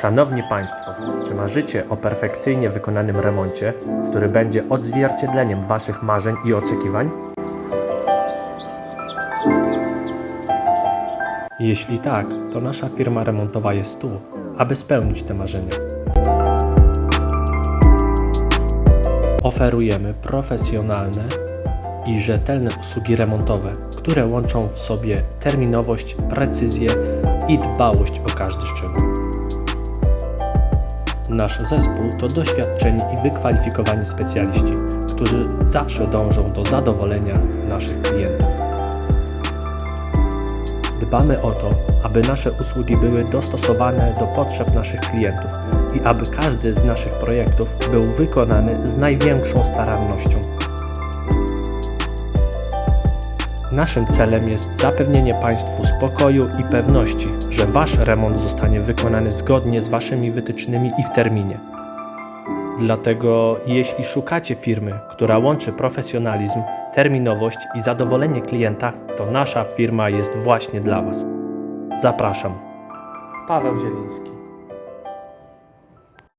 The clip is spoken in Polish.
Szanowni Państwo, czy marzycie o perfekcyjnie wykonanym remoncie, który będzie odzwierciedleniem Waszych marzeń i oczekiwań? Jeśli tak, to nasza firma remontowa jest tu, aby spełnić te marzenia. Oferujemy profesjonalne i rzetelne usługi remontowe, które łączą w sobie terminowość, precyzję i dbałość o każdy szczegół. Nasz zespół to doświadczeni i wykwalifikowani specjaliści, którzy zawsze dążą do zadowolenia naszych klientów. Dbamy o to, aby nasze usługi były dostosowane do potrzeb naszych klientów i aby każdy z naszych projektów był wykonany z największą starannością. Naszym celem jest zapewnienie Państwu spokoju i pewności, że Wasz remont zostanie wykonany zgodnie z Waszymi wytycznymi i w terminie. Dlatego, jeśli szukacie firmy, która łączy profesjonalizm, terminowość i zadowolenie klienta, to nasza firma jest właśnie dla Was. Zapraszam. Paweł Zieliński.